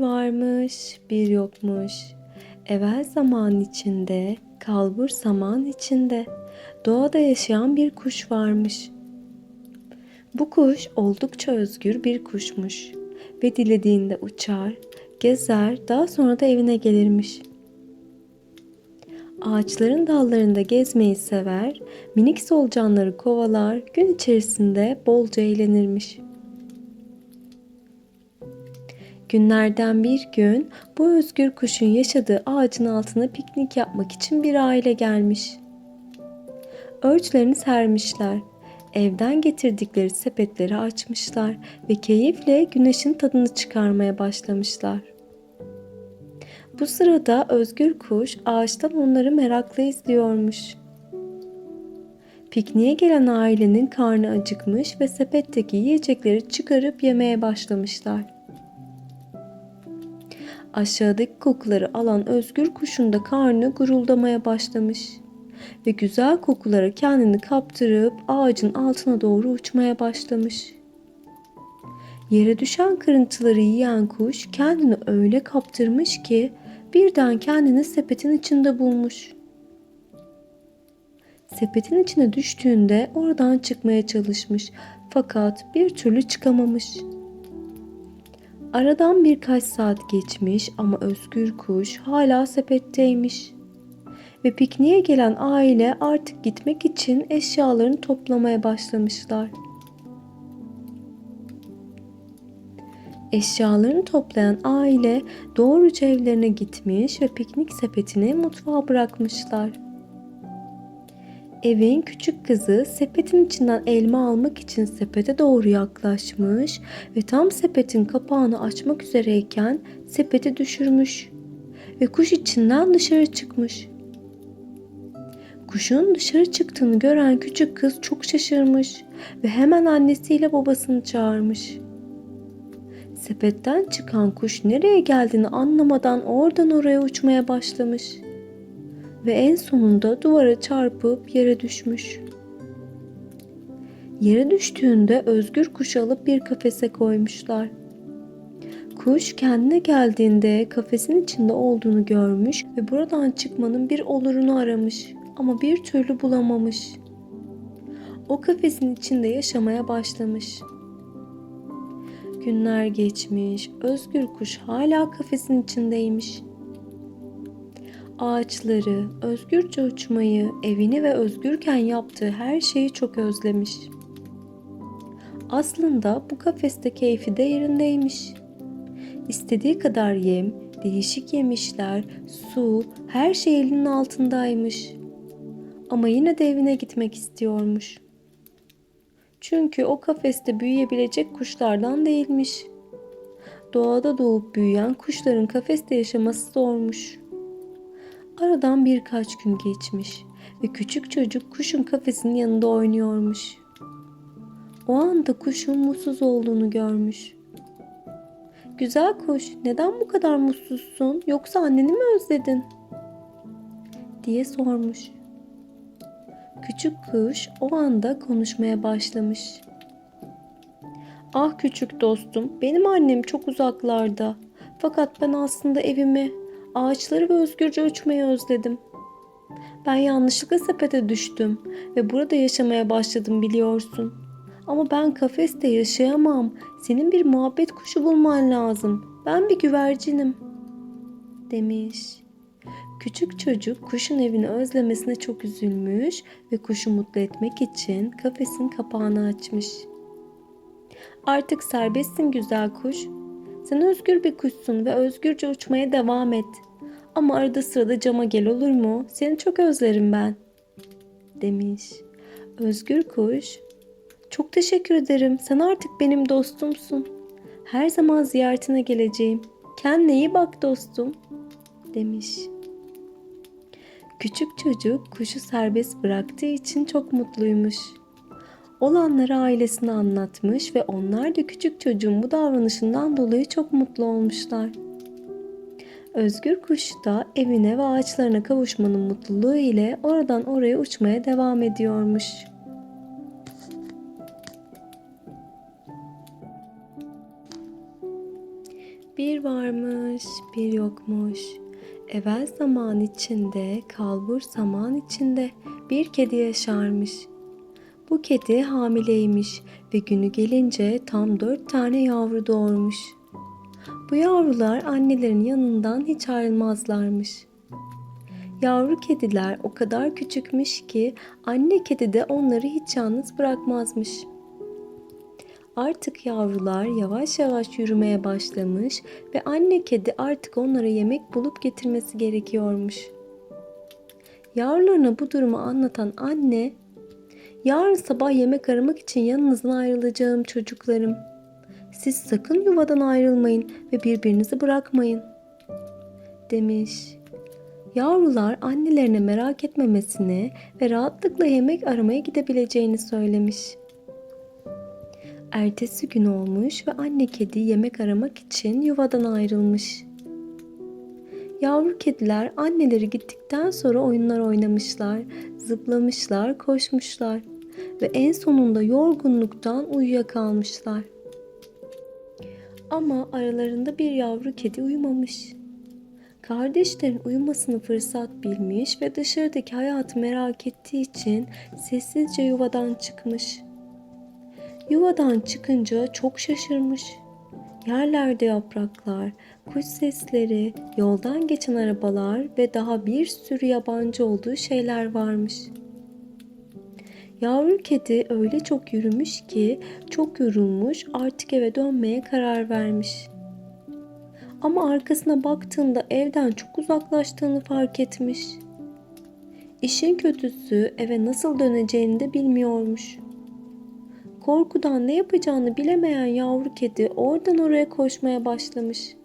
varmış, bir yokmuş. Evvel zaman içinde, kalbur zaman içinde. Doğada yaşayan bir kuş varmış. Bu kuş oldukça özgür bir kuşmuş ve dilediğinde uçar, gezer, daha sonra da evine gelirmiş. Ağaçların dallarında gezmeyi sever, minik solucanları kovalar, gün içerisinde bolca eğlenirmiş. Günlerden bir gün bu özgür kuşun yaşadığı ağacın altına piknik yapmak için bir aile gelmiş. Örtülerini sermişler. Evden getirdikleri sepetleri açmışlar ve keyifle güneşin tadını çıkarmaya başlamışlar. Bu sırada özgür kuş ağaçtan onları merakla izliyormuş. Pikniğe gelen ailenin karnı acıkmış ve sepetteki yiyecekleri çıkarıp yemeye başlamışlar. Aşağıdaki kokuları alan özgür kuşun da karnı guruldamaya başlamış ve güzel kokulara kendini kaptırıp ağacın altına doğru uçmaya başlamış. Yere düşen kırıntıları yiyen kuş kendini öyle kaptırmış ki birden kendini sepetin içinde bulmuş. Sepetin içine düştüğünde oradan çıkmaya çalışmış fakat bir türlü çıkamamış. Aradan birkaç saat geçmiş ama özgür kuş hala sepetteymiş. Ve pikniğe gelen aile artık gitmek için eşyalarını toplamaya başlamışlar. Eşyalarını toplayan aile doğruca evlerine gitmiş ve piknik sepetini mutfağa bırakmışlar. Evin küçük kızı sepetin içinden elma almak için sepete doğru yaklaşmış ve tam sepetin kapağını açmak üzereyken sepeti düşürmüş ve kuş içinden dışarı çıkmış. Kuşun dışarı çıktığını gören küçük kız çok şaşırmış ve hemen annesiyle babasını çağırmış. Sepetten çıkan kuş nereye geldiğini anlamadan oradan oraya uçmaya başlamış ve en sonunda duvara çarpıp yere düşmüş. Yere düştüğünde özgür kuşu alıp bir kafese koymuşlar. Kuş kendine geldiğinde kafesin içinde olduğunu görmüş ve buradan çıkmanın bir olurunu aramış ama bir türlü bulamamış. O kafesin içinde yaşamaya başlamış. Günler geçmiş, özgür kuş hala kafesin içindeymiş. Ağaçları, özgürce uçmayı, evini ve özgürken yaptığı her şeyi çok özlemiş. Aslında bu kafeste keyfi de yerindeymiş. İstediği kadar yem, değişik yemişler, su, her şey elinin altındaymış. Ama yine de evine gitmek istiyormuş. Çünkü o kafeste büyüyebilecek kuşlardan değilmiş. Doğada doğup büyüyen kuşların kafeste yaşaması zormuş. Aradan birkaç gün geçmiş ve küçük çocuk kuşun kafesinin yanında oynuyormuş. O anda kuşun mutsuz olduğunu görmüş. Güzel kuş, neden bu kadar mutsuzsun? Yoksa anneni mi özledin? diye sormuş. Küçük kuş o anda konuşmaya başlamış. Ah küçük dostum, benim annem çok uzaklarda. Fakat ben aslında evimi, ağaçları ve özgürce uçmayı özledim. Ben yanlışlıkla sepete düştüm ve burada yaşamaya başladım biliyorsun. Ama ben kafeste yaşayamam. Senin bir muhabbet kuşu bulman lazım. Ben bir güvercinim." demiş. Küçük çocuk kuşun evini özlemesine çok üzülmüş ve kuşu mutlu etmek için kafesin kapağını açmış. Artık serbestsin güzel kuş. Sen özgür bir kuşsun ve özgürce uçmaya devam et. Ama arada sırada cama gel olur mu? Seni çok özlerim ben." demiş. Özgür kuş, "Çok teşekkür ederim. Sen artık benim dostumsun. Her zaman ziyaretine geleceğim. Kendine iyi bak dostum." demiş. Küçük çocuk kuşu serbest bıraktığı için çok mutluymuş. Olanları ailesine anlatmış ve onlar da küçük çocuğun bu davranışından dolayı çok mutlu olmuşlar. Özgür kuş da evine ve ağaçlarına kavuşmanın mutluluğu ile oradan oraya uçmaya devam ediyormuş. Bir varmış, bir yokmuş. Evvel zaman içinde, kalbur zaman içinde bir kedi yaşarmış. Bu kedi hamileymiş ve günü gelince tam dört tane yavru doğurmuş. Bu yavrular annelerin yanından hiç ayrılmazlarmış. Yavru kediler o kadar küçükmüş ki anne kedi de onları hiç yalnız bırakmazmış. Artık yavrular yavaş yavaş yürümeye başlamış ve anne kedi artık onlara yemek bulup getirmesi gerekiyormuş. Yavrularına bu durumu anlatan anne, "Yarın sabah yemek aramak için yanınızdan ayrılacağım çocuklarım. Siz sakın yuvadan ayrılmayın ve birbirinizi bırakmayın." demiş. Yavrular annelerine merak etmemesini ve rahatlıkla yemek aramaya gidebileceğini söylemiş. Ertesi gün olmuş ve anne kedi yemek aramak için yuvadan ayrılmış. Yavru kediler anneleri gittikten sonra oyunlar oynamışlar, zıplamışlar, koşmuşlar ve en sonunda yorgunluktan uyuyakalmışlar. Ama aralarında bir yavru kedi uyumamış. Kardeşlerin uyumasını fırsat bilmiş ve dışarıdaki hayatı merak ettiği için sessizce yuvadan çıkmış. Yuvadan çıkınca çok şaşırmış. Yerlerde yapraklar, kuş sesleri, yoldan geçen arabalar ve daha bir sürü yabancı olduğu şeyler varmış. Yavru kedi öyle çok yürümüş ki çok yorulmuş artık eve dönmeye karar vermiş. Ama arkasına baktığında evden çok uzaklaştığını fark etmiş. İşin kötüsü eve nasıl döneceğini de bilmiyormuş. Korkudan ne yapacağını bilemeyen yavru kedi oradan oraya koşmaya başlamış.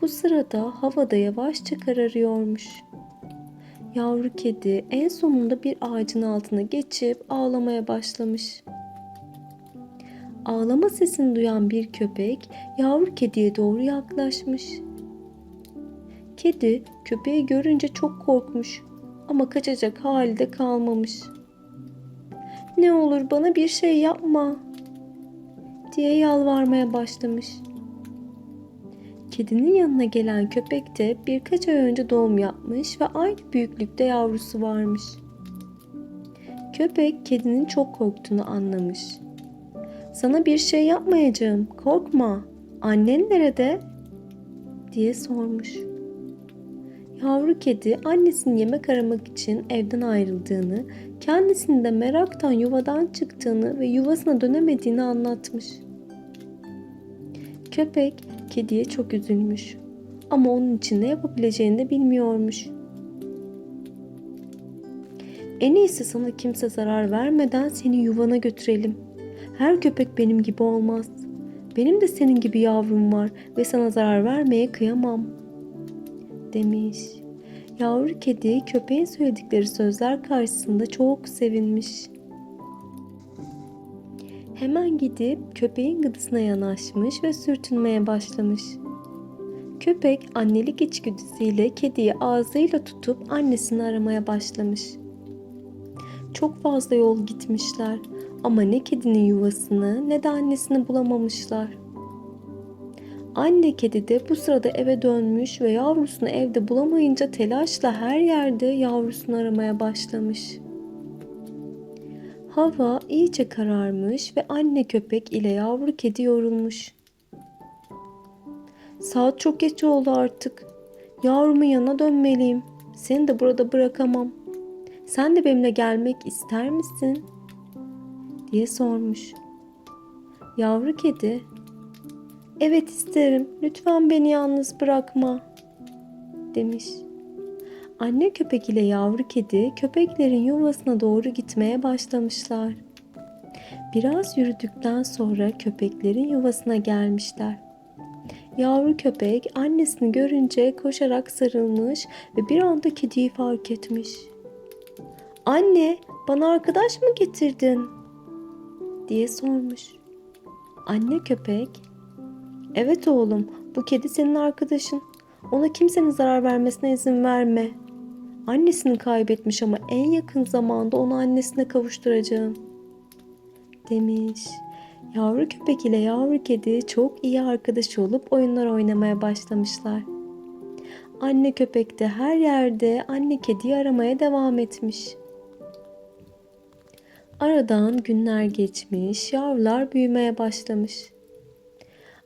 Bu sırada havada yavaşça kararıyormuş. Yavru kedi en sonunda bir ağacın altına geçip ağlamaya başlamış. Ağlama sesini duyan bir köpek yavru kediye doğru yaklaşmış. Kedi köpeği görünce çok korkmuş ama kaçacak hali de kalmamış. Ne olur bana bir şey yapma diye yalvarmaya başlamış. Kedinin yanına gelen köpek de birkaç ay önce doğum yapmış ve aynı büyüklükte yavrusu varmış. Köpek kedinin çok korktuğunu anlamış. Sana bir şey yapmayacağım, korkma. Annen nerede? diye sormuş. Yavru kedi annesinin yemek aramak için evden ayrıldığını, kendisinin de meraktan yuvadan çıktığını ve yuvasına dönemediğini anlatmış. Köpek kediye çok üzülmüş ama onun için ne yapabileceğini de bilmiyormuş. En iyisi sana kimse zarar vermeden seni yuvana götürelim. Her köpek benim gibi olmaz. Benim de senin gibi yavrum var ve sana zarar vermeye kıyamam." demiş. Yavru kedi köpeğin söyledikleri sözler karşısında çok sevinmiş. Hemen gidip köpeğin gıdısına yanaşmış ve sürtünmeye başlamış. Köpek annelik içgüdüsüyle kediyi ağzıyla tutup annesini aramaya başlamış. Çok fazla yol gitmişler ama ne kedinin yuvasını ne de annesini bulamamışlar. Anne kedi de bu sırada eve dönmüş ve yavrusunu evde bulamayınca telaşla her yerde yavrusunu aramaya başlamış. Hava iyice kararmış ve anne köpek ile yavru kedi yorulmuş. Saat çok geç oldu artık. Yavrumun yanına dönmeliyim. Seni de burada bırakamam. Sen de benimle gelmek ister misin? diye sormuş. Yavru kedi, "Evet isterim. Lütfen beni yalnız bırakma." demiş. Anne köpek ile yavru kedi köpeklerin yuvasına doğru gitmeye başlamışlar. Biraz yürüdükten sonra köpeklerin yuvasına gelmişler. Yavru köpek annesini görünce koşarak sarılmış ve bir anda kediyi fark etmiş. Anne, bana arkadaş mı getirdin? diye sormuş. Anne köpek, evet oğlum bu kedi senin arkadaşın. Ona kimsenin zarar vermesine izin verme. Annesini kaybetmiş ama en yakın zamanda onu annesine kavuşturacağım. Demiş. Yavru köpek ile yavru kedi çok iyi arkadaş olup oyunlar oynamaya başlamışlar. Anne köpek de her yerde anne kediyi aramaya devam etmiş. Aradan günler geçmiş, yavrular büyümeye başlamış.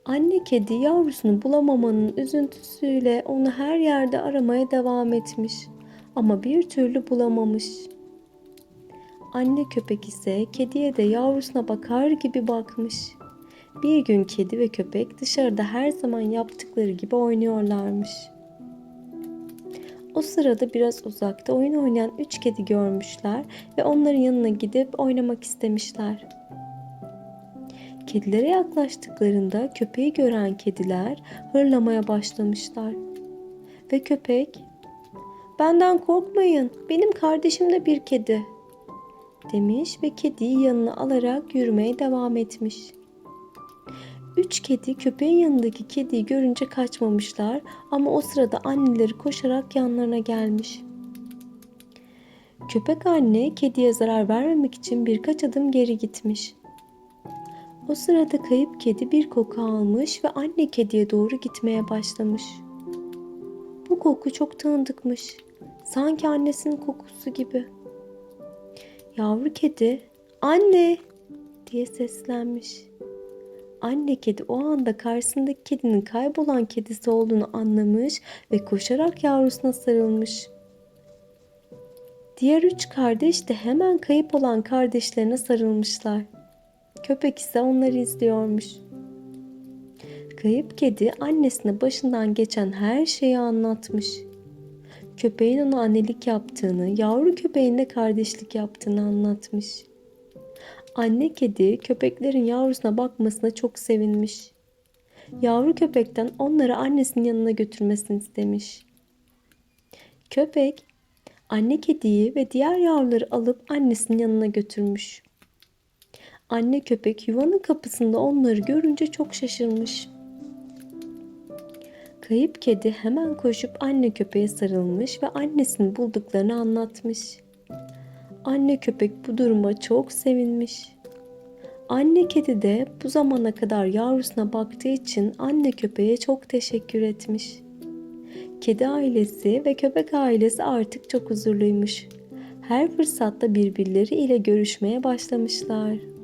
Anne kedi yavrusunu bulamamanın üzüntüsüyle onu her yerde aramaya devam etmiş ama bir türlü bulamamış. Anne köpek ise kediye de yavrusuna bakar gibi bakmış. Bir gün kedi ve köpek dışarıda her zaman yaptıkları gibi oynuyorlarmış. O sırada biraz uzakta oyun oynayan üç kedi görmüşler ve onların yanına gidip oynamak istemişler. Kedilere yaklaştıklarında köpeği gören kediler hırlamaya başlamışlar. Ve köpek, "Benden korkmayın. Benim kardeşim de bir kedi." demiş ve kediyi yanına alarak yürümeye devam etmiş. Üç kedi köpeğin yanındaki kediyi görünce kaçmamışlar ama o sırada anneleri koşarak yanlarına gelmiş. Köpek anne kediye zarar vermemek için birkaç adım geri gitmiş. O sırada kayıp kedi bir koku almış ve anne kediye doğru gitmeye başlamış. Bu koku çok tanıdıkmış. Sanki annesinin kokusu gibi. Yavru kedi, "Anne!" diye seslenmiş. Anne kedi o anda karşısındaki kedinin kaybolan kedisi olduğunu anlamış ve koşarak yavrusuna sarılmış. Diğer üç kardeş de hemen kayıp olan kardeşlerine sarılmışlar. Köpek ise onları izliyormuş. Kayıp kedi annesine başından geçen her şeyi anlatmış. Köpeğin ona annelik yaptığını, yavru köpeğin de kardeşlik yaptığını anlatmış. Anne kedi köpeklerin yavrusuna bakmasına çok sevinmiş. Yavru köpekten onları annesinin yanına götürmesini istemiş. Köpek anne kediyi ve diğer yavruları alıp annesinin yanına götürmüş. Anne köpek yuvanın kapısında onları görünce çok şaşırmış. Kayıp kedi hemen koşup anne köpeğe sarılmış ve annesini bulduklarını anlatmış. Anne köpek bu duruma çok sevinmiş. Anne kedi de bu zamana kadar yavrusuna baktığı için anne köpeğe çok teşekkür etmiş. Kedi ailesi ve köpek ailesi artık çok huzurluymuş. Her fırsatta birbirleri ile görüşmeye başlamışlar.